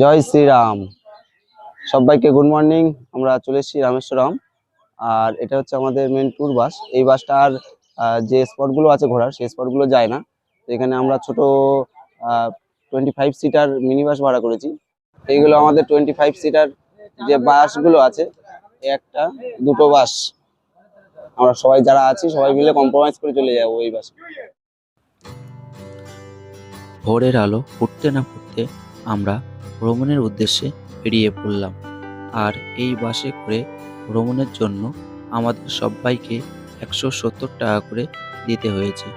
জয় শ্রীরাম। সবাইকে good morning আমরা চলে এসেছি রামেশ্বরম। আর এটা হচ্ছে আমাদের মেন ট্যুর বাস এই বাসটার আহ, যে স্পটগুলো আছে ঘোরার সেই স্পটগুলো যায় না। এখানে আমরা ছোট twenty five seater mini bus ভাড়া করেছি। এইগুলো আমাদের টোয়েন্টি ফাইভ সিটার যে বাসগুলো আছে একটা দুটো বাস আমরা সবাই যারা আছি সবাই মিলে কম্প্রোমাইজ করে চলে যাব এই বাসে ভোরের আলো ফুটতে না ফুটতে আমরা ভ্রমণের উদ্দেশ্যে বেরিয়ে পড়লাম। আর এই বাসে করে ভ্রমণের জন্য আমাদের সবাইকে একশো সত্তর টাকা করে দিতে হয়েছে।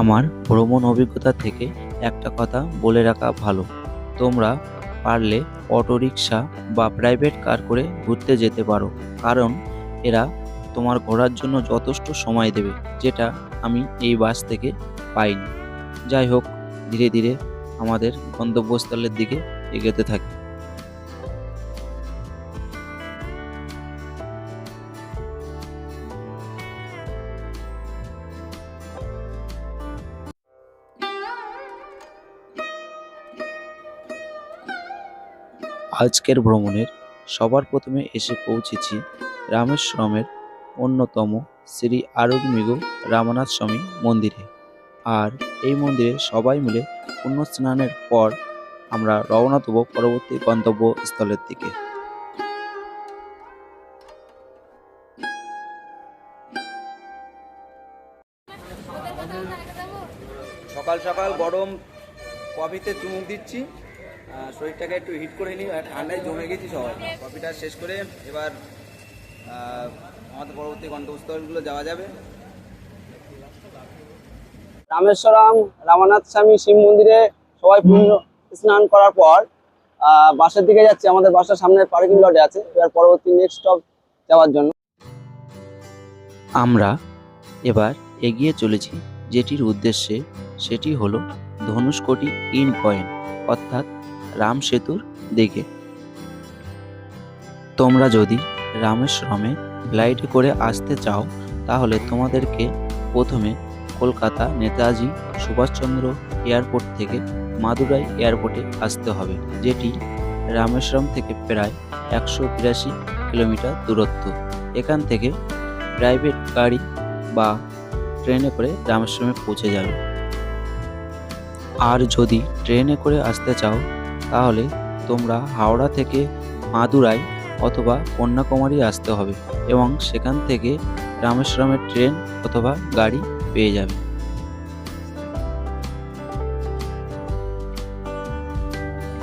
আমার ভ্রমণ অভিজ্ঞতা থেকে একটা কথা বলে রাখা ভালো। তোমরা পারলে অটোরিকশা বা প্রাইভেট কার করে ঘুরতে যেতে পারো, কারণ এরা তোমার ঘোরার জন্য যথেষ্ট সময় দেবে, যেটা আমি এই বাস থেকে পাইনি। যাই হোক, ধীরে ধীরে আমাদের গন্তব্যস্থলের দিকে এগোতে থাকি। আজকের ভ্রমণের সবার প্রথমে এসে পৌঁছেছি রামেশ্বরমের অন্যতম শ্রী আরোগ্যমিগু রামনাথ স্বামী মন্দিরে। আর এই মন্দিরে সবাই মিলে পুণ্য স্নানের পর আমরা রওনা দেবো পরবর্তী গন্তব্যস্থলের দিকে। সকাল সকাল গরম কফিতে চুমুক দিচ্ছি। শরীরটাকে একটু হিট করে নিই, আর ঠান্ডায় জমে গেছি সবাই। কফিটা শেষ করে এবার আমাদের পরবর্তী গন্তব্যস্থলগুলো যাওয়া যাবে। রামেশ্বরম রামনাথ স্বামী শিব মন্দিরে সবাই পূর্ণ স্নান করার পর বাসার দিকে যাচ্ছি। আমাদের বাসার সামনে পার্কিং লটে আছে। এবার পরবর্তী নেক্সট স্টপ যাওয়ার জন্য। আমরা এবার এগিয়ে চলেছি। যেটির উদ্দেশ্যে সেটি হলো ধনুষ্কোটি ইন পয়েন্ট অর্থাৎ রাম সেতুর দিকে। তোমরা যদি রামেশ্বরমে ফ্লাইটে করে আসতে চাও তাহলে তোমাদেরকে প্রথমে কলকাতা নেতাজি সুভাষচন্দ্র এয়ারপোর্ট থেকে মাদুরাই এয়ারপোর্টে আসতে হবে, যেটি রামেশ্বরম থেকে প্রায় একশো বিরাশি কিলোমিটার দূরত্ব। এখান থেকে প্রাইভেট গাড়ি বা ট্রেনে করে রামেশ্বরমে পৌঁছে যাবে। আর যদি ট্রেনে করে আসতে চাও, তাহলে তোমরা হাওড়া থেকে মাদুরাই অথবা কন্যাকুমারী আসতে হবে এবং সেখান থেকে রামেশ্বরমের ট্রেন অথবা গাড়ি পেয়ে যাবে।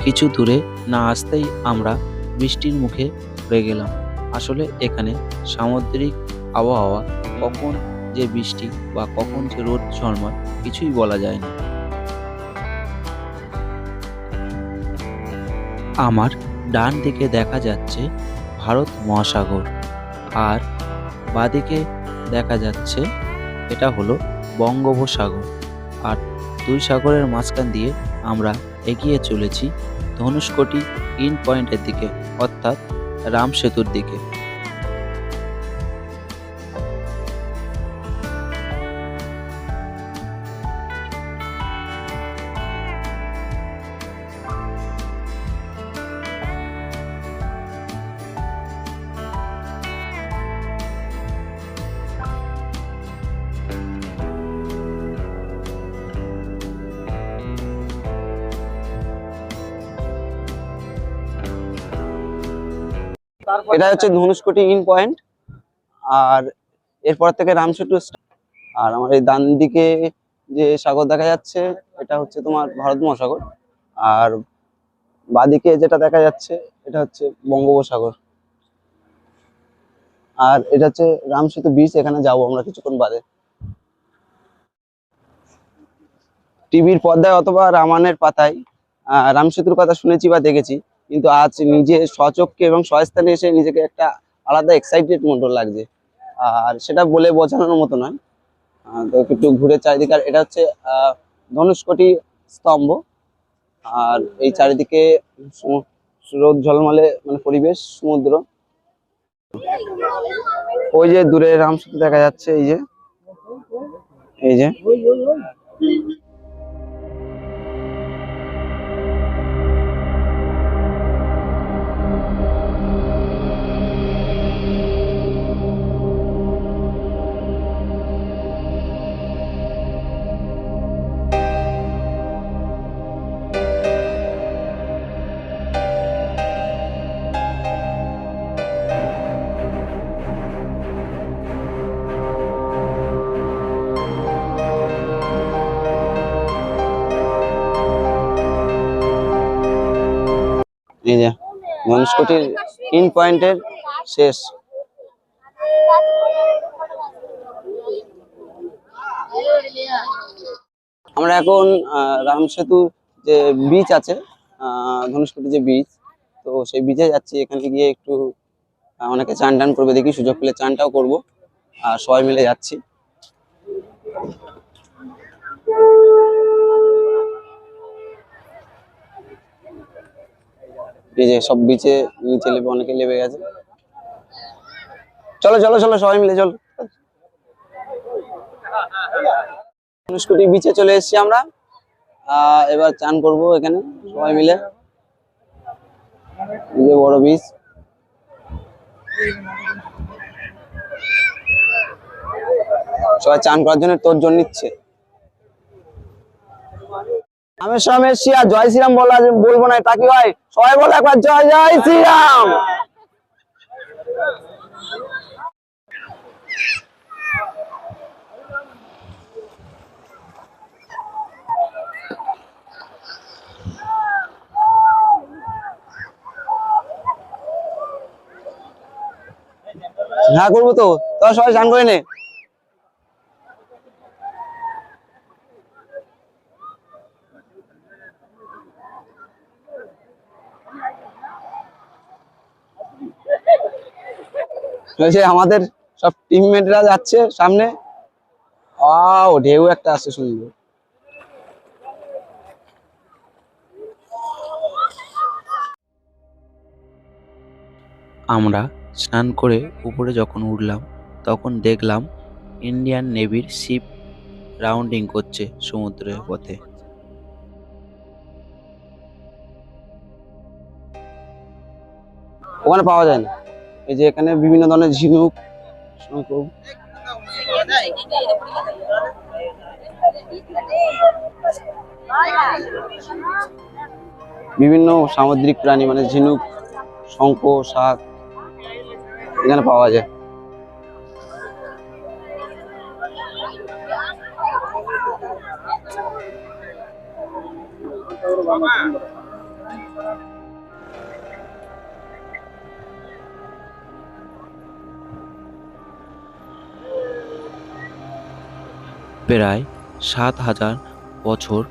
কিছু দূরে না আসতেই আমরা বৃষ্টির মুখে পড়ে গেলাম। আসলে এখানে সামুদ্রিক আবহাওয়া কখন যে বৃষ্টি বা কখন যে রোদ ঝলমল কিছুই বলা যায় না। আমার ডান দিকে দেখা যাচ্ছে ভারত মহাসাগর আর বাদিকে দেখা যাচ্ছে এটা হলো বঙ্গোপসাগর। আর দুই সাগরের মাঝখান দিয়ে আমরা এগিয়ে চলেছি ধনুষ্কোটি ইন পয়েন্টের দিকে, অর্থাৎ রাম সেতুর দিকে। এটা হচ্ছে ধনুষ্কোটি ইন পয়েন্ট আর এরপর থেকে রামসেতু আর আমার এই ডান দিকে যে সাগর দেখা যাচ্ছে, এটা হচ্ছে তোমার ভারত মহাসাগর। আর বাদিকে যেটা দেখা যাচ্ছে, এটা হচ্ছে বঙ্গোপসাগর। আর এটা হচ্ছে রামসেতু বিচ এখানে যাব আমরা কিছুক্ষণ বাদে। টিভির পর্দায় অথবা রামায়ণের পাতায় রামসেতুর কথা শুনেছি বা দেখেছি। কিন্তু আজ নিজে স্বচক্ষে এবং স্বস্থানে এসে নিজেকে একটা আলাদা এক্সাইটেড মতো লাগছে। আর সেটা বলে বোঝানোর মতো নয়। তো একটু ঘুরে চারিদিকে, আর এটা হচ্ছে ধনুষ্কোটি স্তম্ভ। আর এই চারিদিকে রোদ ঝলমলে মানে পরিবেশ, সমুদ্র। ওই যে দূরে রামসেতু দেখা যাচ্ছে, এই যে। এই যে। যে ধনুষ্কটির তিন পয়েন্টের শেষ। আমরা এখন রাম সেতু যে বিচ আছে ধনুষ্কটি যে বিচ তো সেই বিচে যাচ্ছি। এখানে গিয়ে একটু অনেকে চান টান করবে, দেখি সুযোগ পেলে চানটাও করব। আর সবাই মিলে যাচ্ছি। এই যে সব বিচে নিচে লেবে অনেকে লেবে গেছে। চলো চলো চলো, সবাই মিলে চলো। ধনুষ্কটি বিচে চলে এসেছি আমরা। এবার চান করব এখানে, সবাই মিলে। এই যে বড় বিচ সবাই চান করার জন্য তোর জন্য নিচ্ছে। আমি আর জয় শ্রীরাম বলা বলব না তা কি হয়? সবাই বলো একবার, জয় জয় শ্রীরাম! হ্যাঁ করব তো, তোরা সবাই চান করে নে। যে আমাদের সব টিমমেটরা যাচ্ছে সামনে। আও ঢেউ একটা আছে সুন্দর আমরা স্নান করে উপরে যখন উঠলাম তখন দেখলাম ইন্ডিয়ান নেভির শিপ রাউন্ডিং করছে সমুদ্রের পথে। ওখানে পাওয়া যায় না। এই যে এখানে বিভিন্ন ধরনের ঝিনুক শঙ্খ বিভিন্ন সামুদ্রিক প্রাণী মানে ঝিনুক, শঙ্খ, শাক এখানে পাওয়া যায়। প্রায় সাত হাজার বছর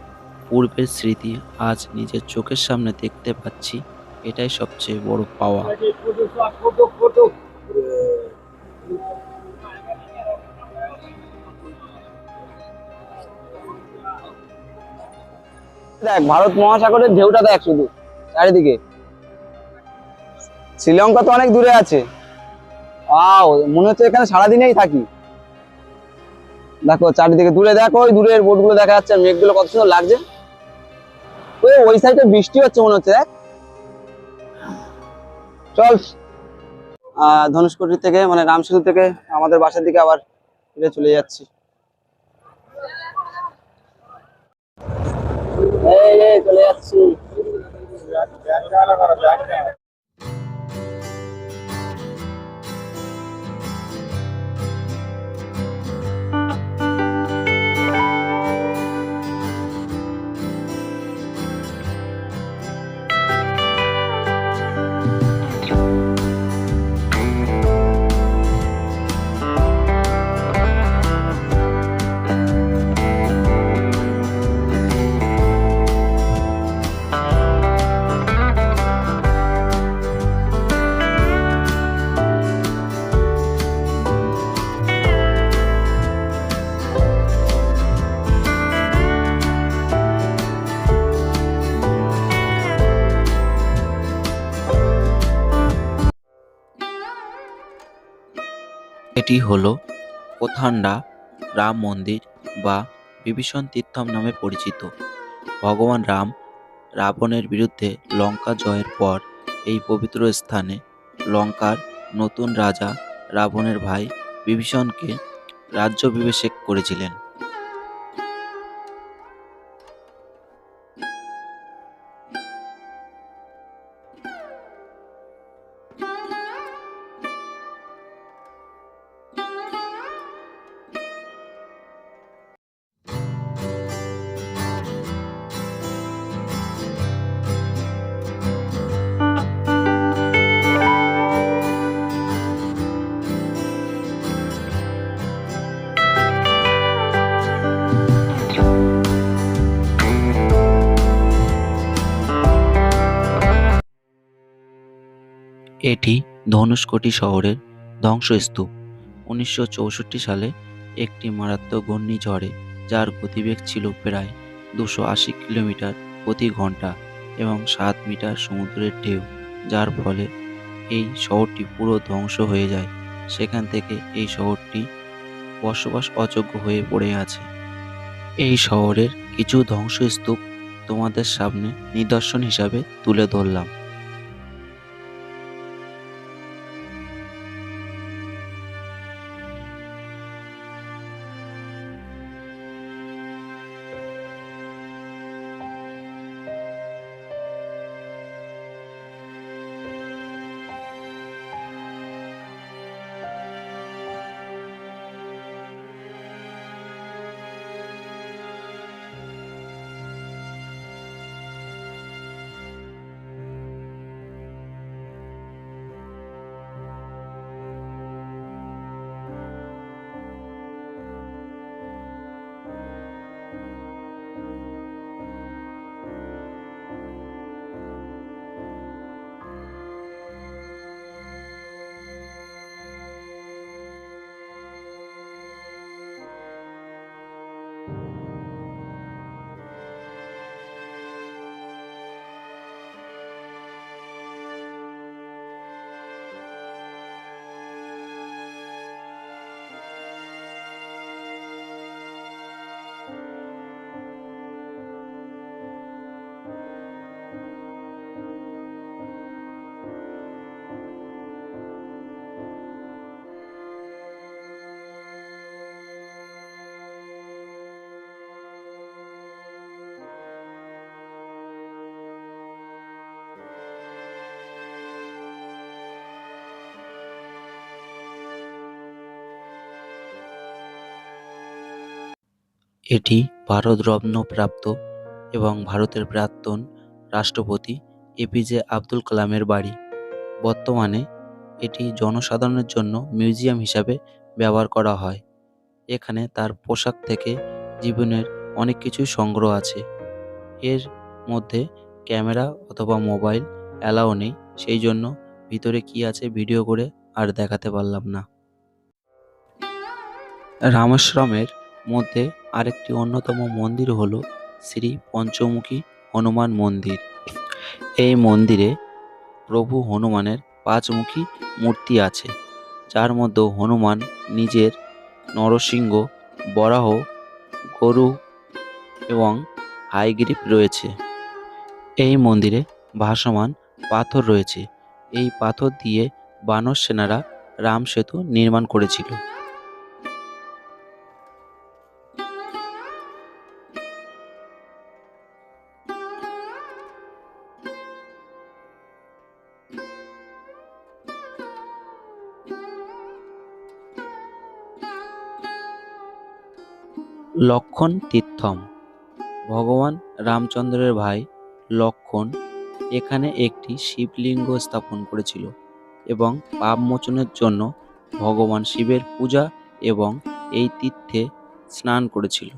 পূর্বের স্মৃতি আজ নিজের চোখের সামনে দেখতে পাচ্ছি। এটাই সবচেয়ে বড় পাওয়া। দেখ, ভারত মহাসাগরের ঢেউটা দেখ শুধু, চারিদিকে। শ্রীলঙ্কা তো অনেক দূরে আছে। মনে হচ্ছে এখানে সারাদিনেই থাকি। দেখো, চারিদিকে দূরে দেখো, ওই দূরের বোটগুলো দেখা যাচ্ছে, মেঘগুলো কত সুন্দর লাগছে। ওই ওই সাইডে বৃষ্টি হচ্ছে মনে হচ্ছে, দেখ। চল। ধনুষ্কটি থেকে মানে রামসেতু থেকে আমাদের বাসার দিকে আবার ফিরে চলে যাচ্ছি। চলে যাচ্ছি। এটি হল, কোথান্ডা, রাম মন্দির বা বিভীষণ তীর্থম নামে পরিচিত। ভগবান রাম রাবণের বিরুদ্ধে লঙ্কা জয়ের পর এই পবিত্র স্থানে লঙ্কার নতুন রাজা রাবণের ভাই বিভীষণকে রাজ্যাভিষেক করেছিলেন। ধনুষ্কোটি শহরের ধ্বংসস্তূপ। উনিশশো চৌষট্টি সালে একটি মারাত্মক ঘূর্ণিঝড়ে, যার গতিবেগ ছিল প্রায় দুশো আশি কিলোমিটার প্রতি ঘণ্টা এবং সাত মিটার সমুদ্রের ঢেউ, যার ফলে এই শহরটি পুরো ধ্বংস হয়ে যায়। সেখান থেকে এই শহরটি বসবাস অযোগ্য হয়ে পড়ে আছে। এই শহরের কিছু ধ্বংসস্তূপ তোমাদের সামনে নিদর্শন হিসাবে তুলে ধরলাম। এটি ভারতরত্ন প্রাপ্ত এবং ভারতের প্রাক্তন রাষ্ট্রপতি এপিজে আব্দুল কালামের বাড়ি। বর্তমানে এটি জনসাধারণের জন্য মিউজিয়াম হিসাবে ব্যবহার করা হয়। এখানে তার পোশাক থেকে জীবনের অনেক কিছুই সংগ্রহ আছে। এর মধ্যে ক্যামেরা অথবা মোবাইল অ্যালাও নেই, সেই জন্য ভিতরে কি আছে ভিডিও করে আর দেখাতে পারলাম না। রামেশ্বরমের মধ্যে আরেকটি অন্যতম মন্দির হল শ্রী পঞ্চমুখী হনুমান মন্দির। এই মন্দিরে প্রভু হনুমানের পাঁচমুখী মূর্তি আছে, যার মধ্যে হনুমান নিজের নরসিংহ, বরাহ, গরু এবং হাইগ্রিপ রয়েছে। এই মন্দিরে ভাসমান পাথর রয়েছে। এই পাথর দিয়ে বানর সেনারা রাম সেতু নির্মাণ করেছিল। লক্ষণ তীর্থম। ভগবান রামচন্দ্রের ভাই লক্ষণ এখানে একটি শিবলিঙ্গ স্থাপন করেছিল এবং পাপ মোচনের জন্য ভগবান শিবের পূজা এবং এই তীর্থে স্নান করেছিল।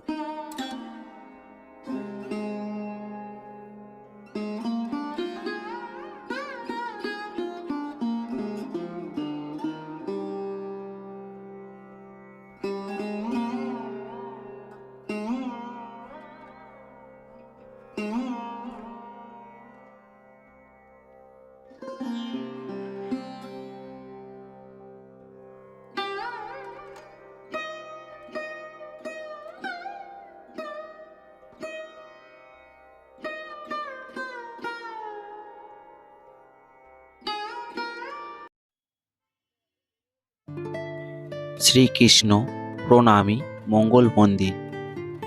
শ্রীকৃষ্ণ প্রণামী মঙ্গল মন্দির।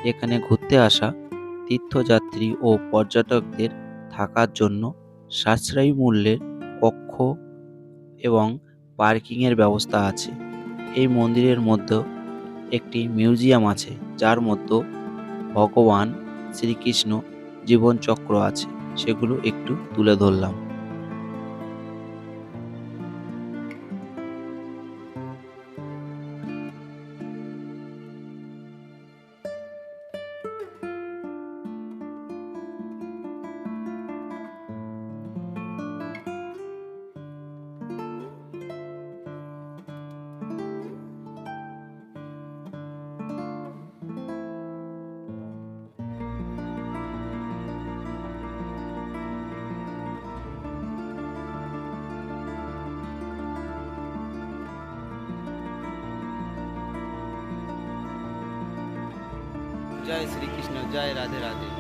এখানে ঘুরতে আসা তীর্থযাত্রী ও পর্যটকদের থাকার জন্য সাশ্রয়ী মূল্যের কক্ষ এবং পার্কিংয়ের ব্যবস্থা আছে। এই মন্দিরের মধ্যে একটি মিউজিয়াম আছে, যার মধ্যে ভগবান শ্রীকৃষ্ণ জীবনচক্র আছে। সেগুলো একটু তুলে ধরলাম। জয় শ্রীকৃষ্ণ জয় রাধে রাধে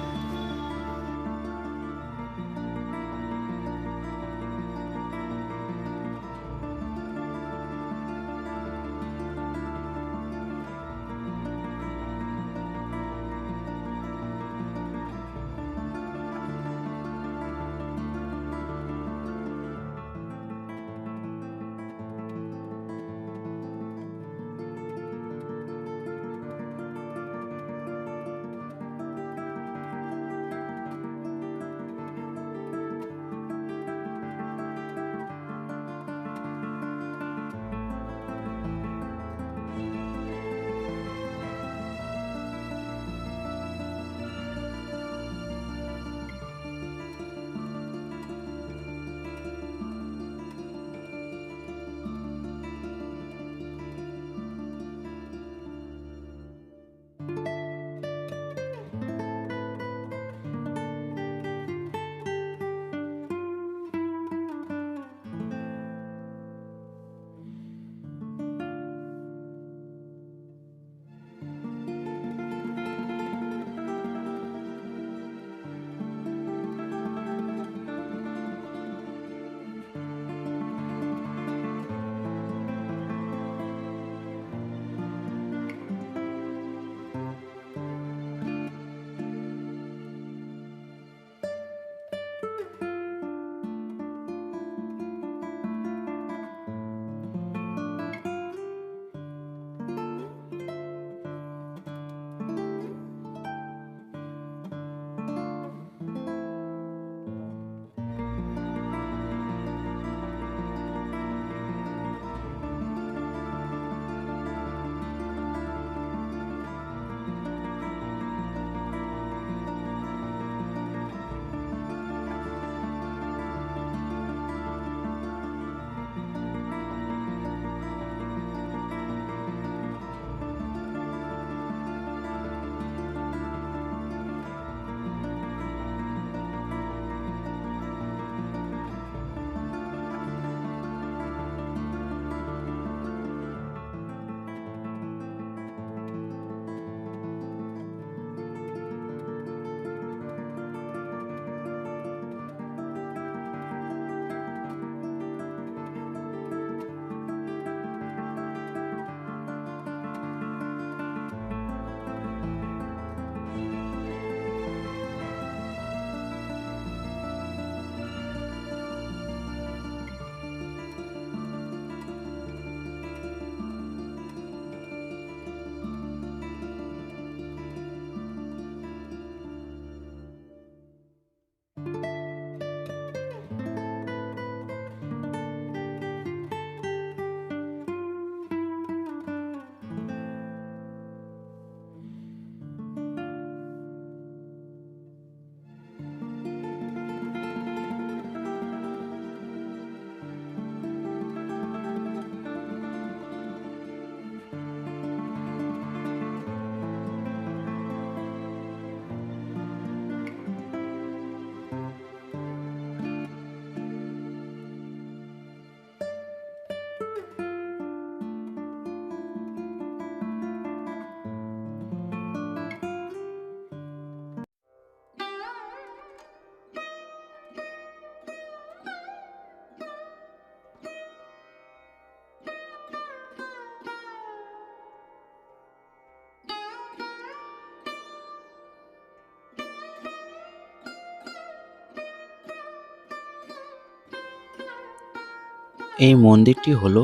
এই মন্দিরটি হল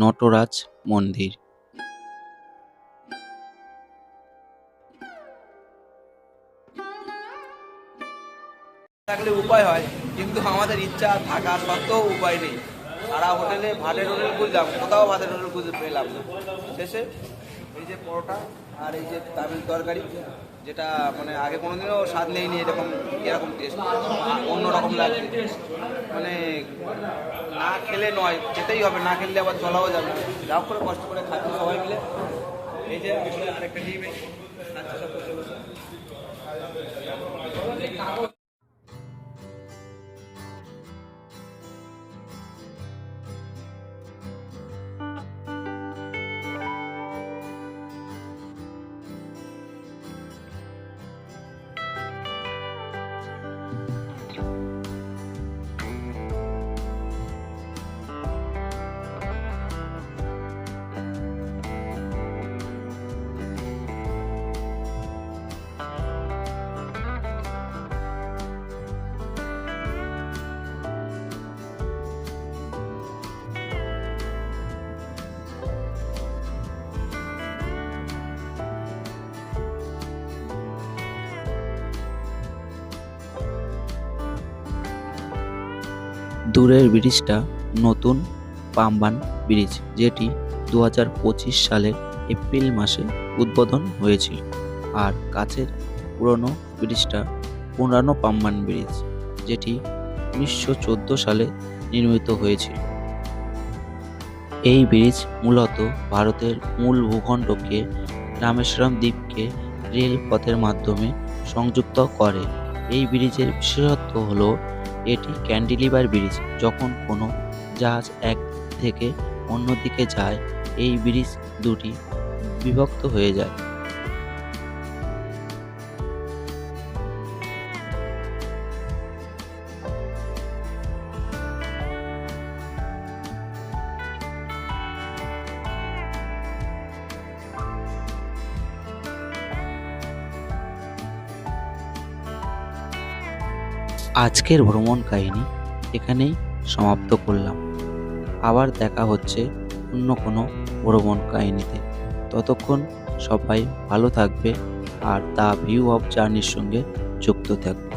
নটরাজ মন্দির। থাকলে উপায় হয়, কিন্তু আমাদের ইচ্ছা থাকা সত্ত্বেও উপায় নেই। সারা হোটেলে ভাতের হোটেল খুঁজলাম, কোথাও ভাতের হোটেল খুঁজে পেলাম না। শেষে এই যে পরোটা আর এই যে তামিল তরকারি যেটা মানে আগে কোনোদিনও স্বাদ নেইনি এরকম এরকম টেস্ট অন্যরকম লাগছে। মানে না খেলে নয়, খেতেই হবে। না খেললে আবার চলাও যাবে যা করে কষ্ট করে খাচ্ছি সবাই মিলে। এই যে আসলে আরেকটা টিম দূরের ব্রিজটা নতুন পাম্বান ব্রিজ, যেটি দু হাজার সালের এপ্রিল মাসে উদ্বোধন হয়েছিল, আর কাছের পুরনো ব্রিজটা পুরানো পাম্বান ব্রিজ, যেটি উনিশশো চোদ্দ সালে নির্মিত হয়েছিল। এই ব্রিজ মূলত ভারতের মূল ভূখণ্ডকে রামেশ্বরম দ্বীপকে রেলপথের মাধ্যমে সংযুক্ত করে। এই ব্রিজের বিশেষত্ব হলো এটি ক্যান্টিলিভার ব্রিজ। যখন কোনো জাহাজ এক থেকে অন্যদিকে যায়, এই ব্রিজ দুটি বিভক্ত হয়ে যায়। আজকের ভ্রমণ কাহিনী এখানেই সমাপ্ত করলাম। আবার দেখা হচ্ছে অন্য কোনো ভ্রমণ কাহিনীতে। ততক্ষণ সবাই ভালো থাকবে আর দ্য ভিউ অফ জার্নির সঙ্গে যুক্ত থাকবে।